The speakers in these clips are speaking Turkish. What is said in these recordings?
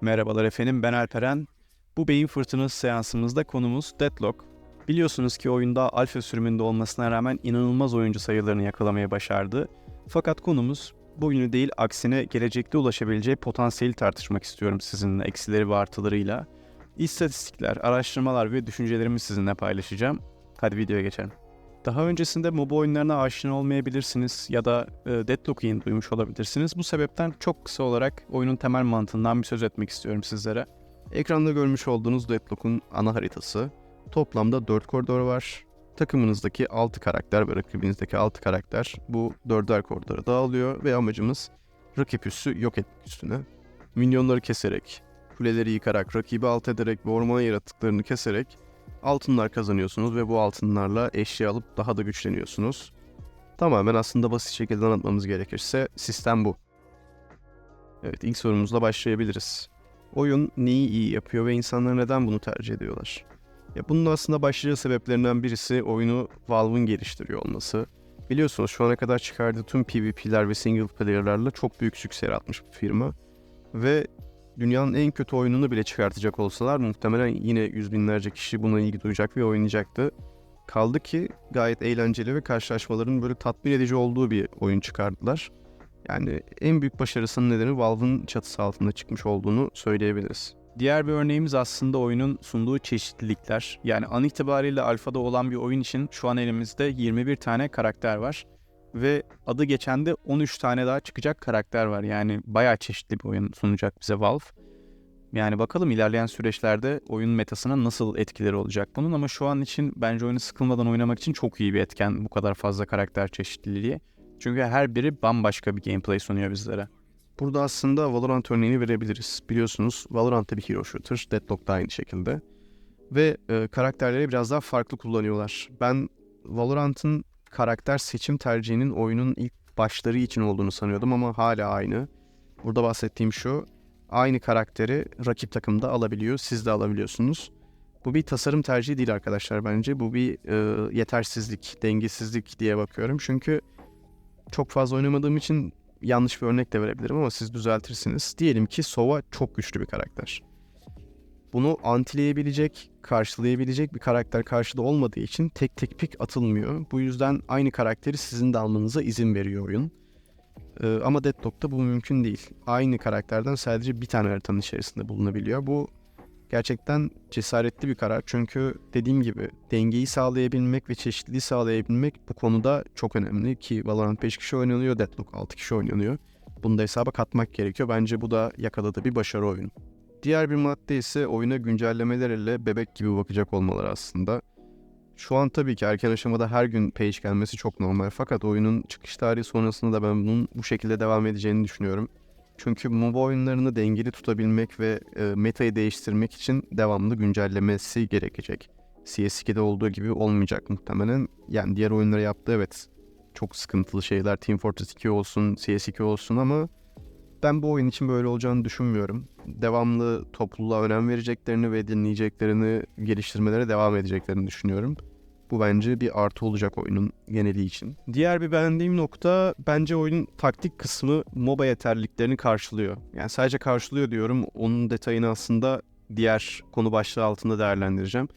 Merhabalar efendim ben Alperen. Bu beyin fırtınası seansımızda konumuz Deadlock. Biliyorsunuz ki oyunda alfa sürümünde olmasına rağmen inanılmaz oyuncu sayılarını yakalamayı başardı. Fakat konumuz bu oyunu değil aksine gelecekte ulaşabileceği potansiyeli tartışmak istiyorum sizinle eksileri ve artılarıyla. İstatistikler, araştırmalar ve düşüncelerimi sizinle paylaşacağım. Hadi videoya geçelim. Daha öncesinde MOBA oyunlarına aşina olmayabilirsiniz ya da e, Deadlock'u yeni duymuş olabilirsiniz. Bu sebepten çok kısa olarak oyunun temel mantığından bir söz etmek istiyorum sizlere. Ekranda görmüş olduğunuz Deadlock'un ana haritası. Toplamda 4 koridor var. Takımınızdaki 6 karakter ve rakibinizdeki 6 karakter bu dörder koridora dağılıyor ve amacımız rakip üssü yok etmek üstüne. Minyonları keserek, kuleleri yıkarak, rakibi alt ederek ve orman yaratıklarını keserek altınlar kazanıyorsunuz ve bu altınlarla eşya alıp daha da güçleniyorsunuz. Tamamen aslında basit şekilde anlatmamız gerekirse sistem bu. Evet ilk sorumuzla başlayabiliriz. Oyun neyi iyi yapıyor ve insanlar neden bunu tercih ediyorlar? Ya bunun aslında başlıca sebeplerinden birisi oyunu Valve'ın geliştiriyor olması. Biliyorsunuz şu ana kadar çıkardığı tüm PvP'ler ve single player'larla çok büyük sükse yaratmış bir firma. Ve dünyanın en kötü oyununu bile çıkartacak olsalar muhtemelen yine yüz binlerce kişi buna ilgi duyacak ve oynayacaktı. Kaldı ki gayet eğlenceli ve karşılaşmaların böyle tatmin edici olduğu bir oyun çıkardılar. Yani en büyük başarısının nedeni Valve'ın çatısı altında çıkmış olduğunu söyleyebiliriz. Diğer bir örneğimiz aslında oyunun sunduğu çeşitlilikler. Yani an itibariyle alfada olan bir oyun için şu an elimizde 21 tane karakter var. Ve adı geçen de 13 tane daha çıkacak karakter var. Yani bayağı çeşitli bir oyun sunacak bize Valve. Yani bakalım ilerleyen süreçlerde oyun metasına nasıl etkileri olacak bunun ama şu an için bence oyunu sıkılmadan oynamak için çok iyi bir etken bu kadar fazla karakter çeşitliliği. Çünkü her biri bambaşka bir gameplay sunuyor bizlere. Burada aslında Valorant örneğini verebiliriz. Biliyorsunuz Valorant da bir hero shooter, Deadlock da aynı şekilde. Ve e, karakterleri biraz daha farklı kullanıyorlar. Ben Valorant'ın karakter seçim tercihinin oyunun ilk başları için olduğunu sanıyordum ama hala aynı. Burada bahsettiğim şu, aynı karakteri rakip takımda alabiliyor, siz de alabiliyorsunuz. Bu bir tasarım tercihi değil arkadaşlar bence. Bu bir e, yetersizlik, dengesizlik diye bakıyorum. Çünkü çok fazla oynamadığım için yanlış bir örnek de verebilirim ama siz düzeltirsiniz. Diyelim ki Sova çok güçlü bir karakter. Bunu antileyebilecek, karşılayabilecek bir karakter karşıda olmadığı için tek tek pik atılmıyor. Bu yüzden aynı karakteri sizin de almanıza izin veriyor oyun. Ee, ama Deadlock'ta bu mümkün değil. Aynı karakterden sadece bir tane haritanın içerisinde bulunabiliyor. Bu gerçekten cesaretli bir karar. Çünkü dediğim gibi dengeyi sağlayabilmek ve çeşitliliği sağlayabilmek bu konuda çok önemli. Ki Valorant 5 kişi oynanıyor, Deadlock 6 kişi oynanıyor. Bunu da hesaba katmak gerekiyor. Bence bu da yakaladığı bir başarı oyunu. Diğer bir madde ise oyuna güncellemeler bebek gibi bakacak olmaları aslında. Şu an tabii ki erken aşamada her gün page gelmesi çok normal. Fakat oyunun çıkış tarihi sonrasında da ben bunun bu şekilde devam edeceğini düşünüyorum. Çünkü MOBA oyunlarını dengeli tutabilmek ve e, metayı değiştirmek için devamlı güncellemesi gerekecek. CS2'de olduğu gibi olmayacak muhtemelen. Yani diğer oyunlara yaptığı evet çok sıkıntılı şeyler. Team Fortress 2 olsun, CS2 olsun ama ben bu oyun için böyle olacağını düşünmüyorum. Devamlı topluluğa önem vereceklerini ve dinleyeceklerini geliştirmelere devam edeceklerini düşünüyorum. Bu bence bir artı olacak oyunun geneli için. Diğer bir beğendiğim nokta bence oyunun taktik kısmı MOBA yeterliliklerini karşılıyor. Yani sadece karşılıyor diyorum. Onun detayını aslında diğer konu başlığı altında değerlendireceğim.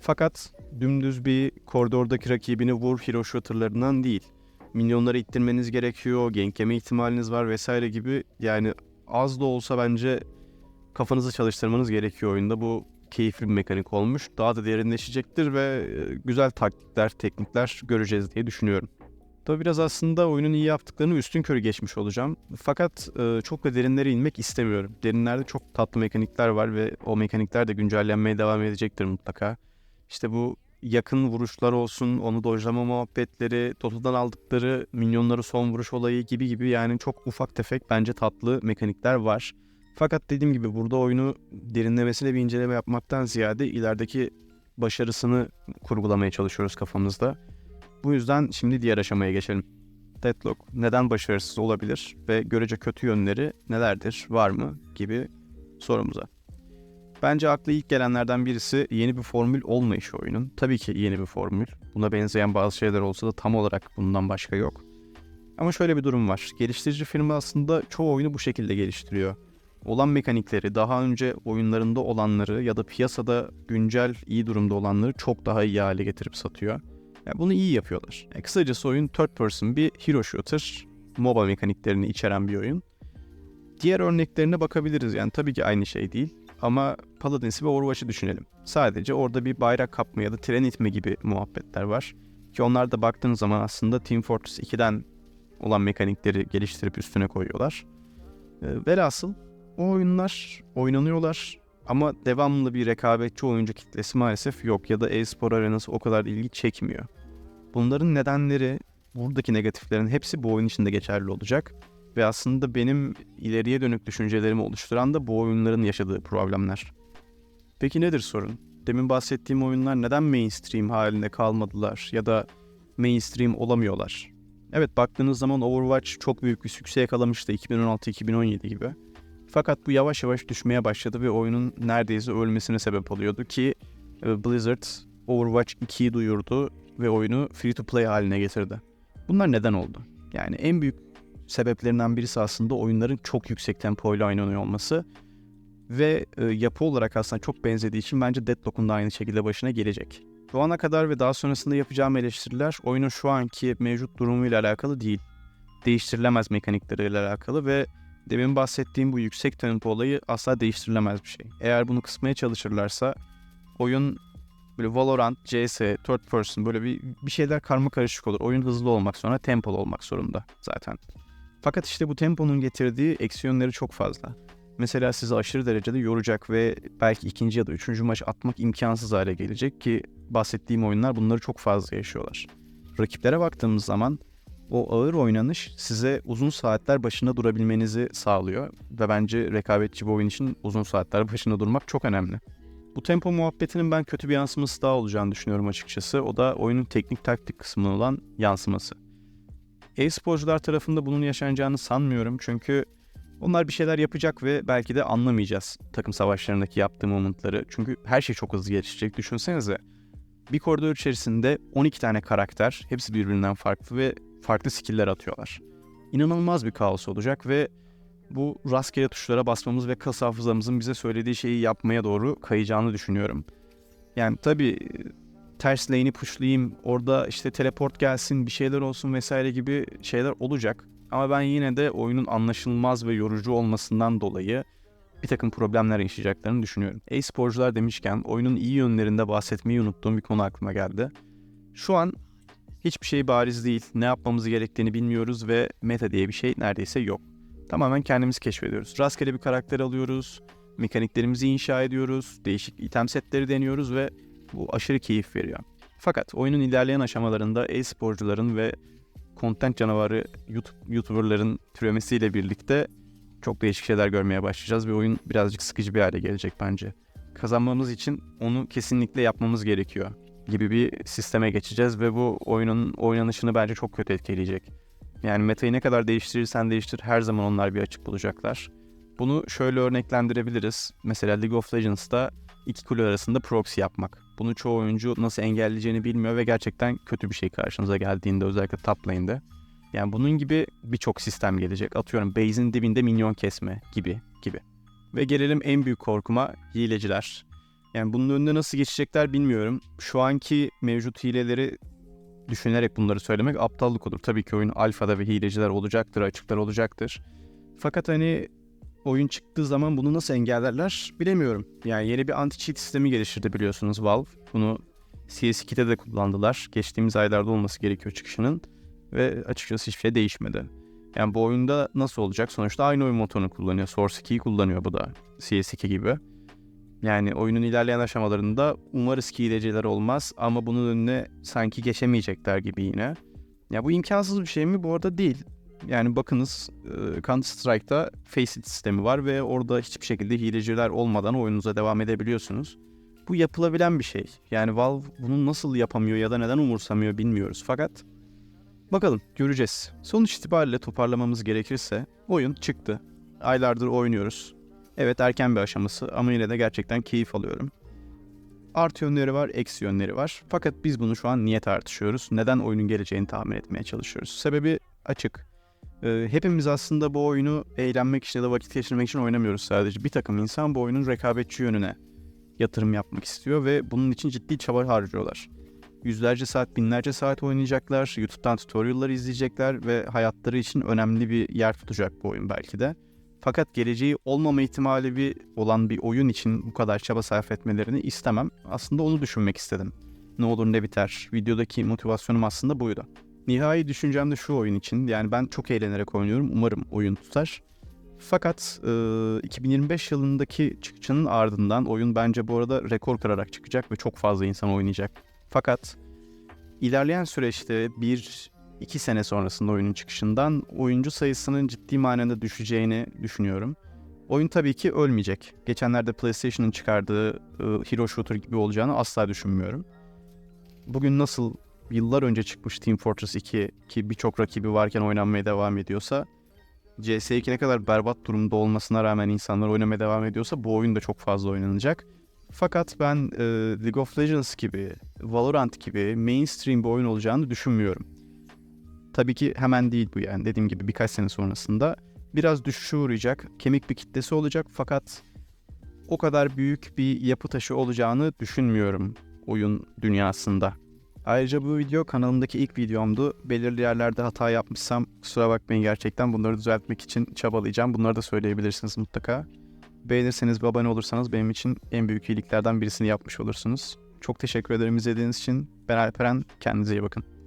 Fakat dümdüz bir koridordaki rakibini vur hero shooterlarından değil. Minyonları ittirmeniz gerekiyor, gank yeme ihtimaliniz var vesaire gibi yani az da olsa bence kafanızı çalıştırmanız gerekiyor oyunda. Bu keyifli bir mekanik olmuş. Daha da derinleşecektir ve e, güzel taktikler, teknikler göreceğiz diye düşünüyorum. Tabi biraz aslında oyunun iyi yaptıklarını üstün körü geçmiş olacağım. Fakat e, çok da derinlere inmek istemiyorum. Derinlerde çok tatlı mekanikler var ve o mekanikler de güncellenmeye devam edecektir mutlaka. İşte bu yakın vuruşlar olsun, onu dojlama muhabbetleri, Dota'dan aldıkları minyonları son vuruş olayı gibi gibi yani çok ufak tefek bence tatlı mekanikler var. Fakat dediğim gibi burada oyunu derinlemesine bir inceleme yapmaktan ziyade ilerideki başarısını kurgulamaya çalışıyoruz kafamızda. Bu yüzden şimdi diğer aşamaya geçelim. Deadlock neden başarısız olabilir ve görece kötü yönleri nelerdir, var mı gibi sorumuza. Bence akla ilk gelenlerden birisi yeni bir formül olmayışı oyunun. Tabii ki yeni bir formül. Buna benzeyen bazı şeyler olsa da tam olarak bundan başka yok. Ama şöyle bir durum var. Geliştirici firma aslında çoğu oyunu bu şekilde geliştiriyor. olan mekanikleri, daha önce oyunlarında olanları ya da piyasada güncel iyi durumda olanları çok daha iyi hale getirip satıyor. Yani bunu iyi yapıyorlar. Yani kısacası oyun third person bir hero shooter, MOBA mekaniklerini içeren bir oyun. Diğer örneklerine bakabiliriz yani tabii ki aynı şey değil. Ama Paladins'i ve Overwatch'ı düşünelim. Sadece orada bir bayrak kapma ya da tren itme gibi muhabbetler var. Ki onlar da baktığınız zaman aslında Team Fortress 2'den olan mekanikleri geliştirip üstüne koyuyorlar. E, velhasıl o oyunlar oynanıyorlar ama devamlı bir rekabetçi oyuncu kitlesi maalesef yok ya da e-spor arenası o kadar ilgi çekmiyor. Bunların nedenleri, buradaki negatiflerin hepsi bu oyun içinde geçerli olacak. Ve aslında benim ileriye dönük düşüncelerimi oluşturan da bu oyunların yaşadığı problemler. Peki nedir sorun? Demin bahsettiğim oyunlar neden mainstream halinde kalmadılar ya da mainstream olamıyorlar? Evet baktığınız zaman Overwatch çok büyük bir sükse yakalamıştı 2016-2017 gibi. Fakat bu yavaş yavaş düşmeye başladı ve oyunun neredeyse ölmesine sebep oluyordu ki e, Blizzard Overwatch 2'yi duyurdu ve oyunu free to play haline getirdi. Bunlar neden oldu? Yani en büyük sebeplerinden birisi aslında oyunların çok yüksek tempoyla oynanıyor olması ve e, yapı olarak aslında çok benzediği için bence Deadlock'un da aynı şekilde başına gelecek. Şu ana kadar ve daha sonrasında yapacağım eleştiriler oyunun şu anki mevcut durumuyla alakalı değil. Değiştirilemez mekanikleriyle alakalı ve demin bahsettiğim bu yüksek tempo olayı asla değiştirilemez bir şey. Eğer bunu kısmaya çalışırlarsa oyun böyle Valorant, CS, Third Person böyle bir, bir şeyler karma karışık olur. Oyun hızlı olmak sonra tempolu olmak zorunda zaten. Fakat işte bu temponun getirdiği eksi yönleri çok fazla. Mesela sizi aşırı derecede yoracak ve belki ikinci ya da üçüncü maç atmak imkansız hale gelecek ki bahsettiğim oyunlar bunları çok fazla yaşıyorlar. Rakiplere baktığımız zaman o ağır oynanış size uzun saatler başında durabilmenizi sağlıyor ve bence rekabetçi bir oyun için uzun saatler başında durmak çok önemli. Bu tempo muhabbetinin ben kötü bir yansıması daha olacağını düşünüyorum açıkçası. O da oyunun teknik taktik kısmı olan yansıması. E-sporcular tarafında bunun yaşanacağını sanmıyorum çünkü onlar bir şeyler yapacak ve belki de anlamayacağız takım savaşlarındaki yaptığı momentları. Çünkü her şey çok hızlı gelişecek. Düşünsenize bir koridor içerisinde 12 tane karakter, hepsi birbirinden farklı ve farklı skill'ler atıyorlar. İnanılmaz bir kaos olacak ve bu rastgele tuşlara basmamız ve kas hafızamızın bize söylediği şeyi yapmaya doğru kayacağını düşünüyorum. Yani tabii ters lane'i pushlayayım, orada işte teleport gelsin, bir şeyler olsun vesaire gibi şeyler olacak. Ama ben yine de oyunun anlaşılmaz ve yorucu olmasından dolayı bir takım problemler yaşayacaklarını düşünüyorum. E-sporcular demişken oyunun iyi yönlerinde bahsetmeyi unuttuğum bir konu aklıma geldi. Şu an hiçbir şey bariz değil, ne yapmamız gerektiğini bilmiyoruz ve meta diye bir şey neredeyse yok. Tamamen kendimiz keşfediyoruz. Rastgele bir karakter alıyoruz, mekaniklerimizi inşa ediyoruz, değişik item setleri deniyoruz ve bu aşırı keyif veriyor. Fakat oyunun ilerleyen aşamalarında e-sporcuların ve content canavarı YouTube, YouTuber'ların türemesiyle birlikte çok değişik şeyler görmeye başlayacağız ve oyun birazcık sıkıcı bir hale gelecek bence. Kazanmamız için onu kesinlikle yapmamız gerekiyor gibi bir sisteme geçeceğiz ve bu oyunun oynanışını bence çok kötü etkileyecek. Yani metayı ne kadar değiştirirsen değiştir her zaman onlar bir açık bulacaklar. Bunu şöyle örneklendirebiliriz. Mesela League of Legends'da iki kule arasında proxy yapmak. Bunu çoğu oyuncu nasıl engelleyeceğini bilmiyor ve gerçekten kötü bir şey karşınıza geldiğinde özellikle top lane'de. Yani bunun gibi birçok sistem gelecek. Atıyorum base'in dibinde minyon kesme gibi gibi. Ve gelelim en büyük korkuma hileciler. Yani bunun önüne nasıl geçecekler bilmiyorum. Şu anki mevcut hileleri düşünerek bunları söylemek aptallık olur. Tabii ki oyun alfada ve hileciler olacaktır, açıklar olacaktır. Fakat hani oyun çıktığı zaman bunu nasıl engellerler bilemiyorum. Yani yeni bir anti-cheat sistemi geliştirdi biliyorsunuz Valve. Bunu CS2'de de kullandılar. Geçtiğimiz aylarda olması gerekiyor çıkışının. Ve açıkçası hiçbir şey değişmedi. Yani bu oyunda nasıl olacak? Sonuçta aynı oyun motorunu kullanıyor. Source 2'yi kullanıyor bu da. CS2 gibi. Yani oyunun ilerleyen aşamalarında umarız ki hileciler olmaz ama bunun önüne sanki geçemeyecekler gibi yine. Ya bu imkansız bir şey mi? Bu arada değil. Yani bakınız Counter Strike'da Faceit sistemi var ve orada hiçbir şekilde hileciler olmadan oyununuza devam edebiliyorsunuz. Bu yapılabilen bir şey. Yani Valve bunu nasıl yapamıyor ya da neden umursamıyor bilmiyoruz. Fakat bakalım göreceğiz. Sonuç itibariyle toparlamamız gerekirse oyun çıktı. Aylardır oynuyoruz. Evet erken bir aşaması ama yine de gerçekten keyif alıyorum. Artı yönleri var, eksi yönleri var. Fakat biz bunu şu an niye tartışıyoruz? Neden oyunun geleceğini tahmin etmeye çalışıyoruz? Sebebi açık. Ee, hepimiz aslında bu oyunu eğlenmek için ya da vakit geçirmek için oynamıyoruz sadece. Bir takım insan bu oyunun rekabetçi yönüne yatırım yapmak istiyor ve bunun için ciddi çaba harcıyorlar. Yüzlerce saat, binlerce saat oynayacaklar, YouTube'dan tutorial'lar izleyecekler ve hayatları için önemli bir yer tutacak bu oyun belki de. Fakat geleceği olmama ihtimali bir olan bir oyun için bu kadar çaba sarf etmelerini istemem. Aslında onu düşünmek istedim. Ne olur ne biter. Videodaki motivasyonum aslında buydu. Nihai düşüncem de şu oyun için. Yani ben çok eğlenerek oynuyorum. Umarım oyun tutar. Fakat e, 2025 yılındaki çıkışının ardından oyun bence bu arada rekor kırarak çıkacak ve çok fazla insan oynayacak. Fakat ilerleyen süreçte bir iki sene sonrasında oyunun çıkışından oyuncu sayısının ciddi manada düşeceğini düşünüyorum. Oyun tabii ki ölmeyecek. Geçenlerde PlayStation'ın çıkardığı e, Hero Shooter gibi olacağını asla düşünmüyorum. Bugün nasıl yıllar önce çıkmış Team Fortress 2 ki birçok rakibi varken oynanmaya devam ediyorsa CS2 ne kadar berbat durumda olmasına rağmen insanlar oynamaya devam ediyorsa bu oyun da çok fazla oynanacak. Fakat ben e, League of Legends gibi, Valorant gibi mainstream bir oyun olacağını düşünmüyorum. Tabii ki hemen değil bu yani dediğim gibi birkaç sene sonrasında biraz düşüşe uğrayacak, kemik bir kitlesi olacak fakat o kadar büyük bir yapı taşı olacağını düşünmüyorum oyun dünyasında. Ayrıca bu video kanalımdaki ilk videomdu. Belirli yerlerde hata yapmışsam kusura bakmayın gerçekten bunları düzeltmek için çabalayacağım. Bunları da söyleyebilirsiniz mutlaka. Beğenirseniz ve abone olursanız benim için en büyük iyiliklerden birisini yapmış olursunuz. Çok teşekkür ederim izlediğiniz için. Ben Alperen. Kendinize iyi bakın.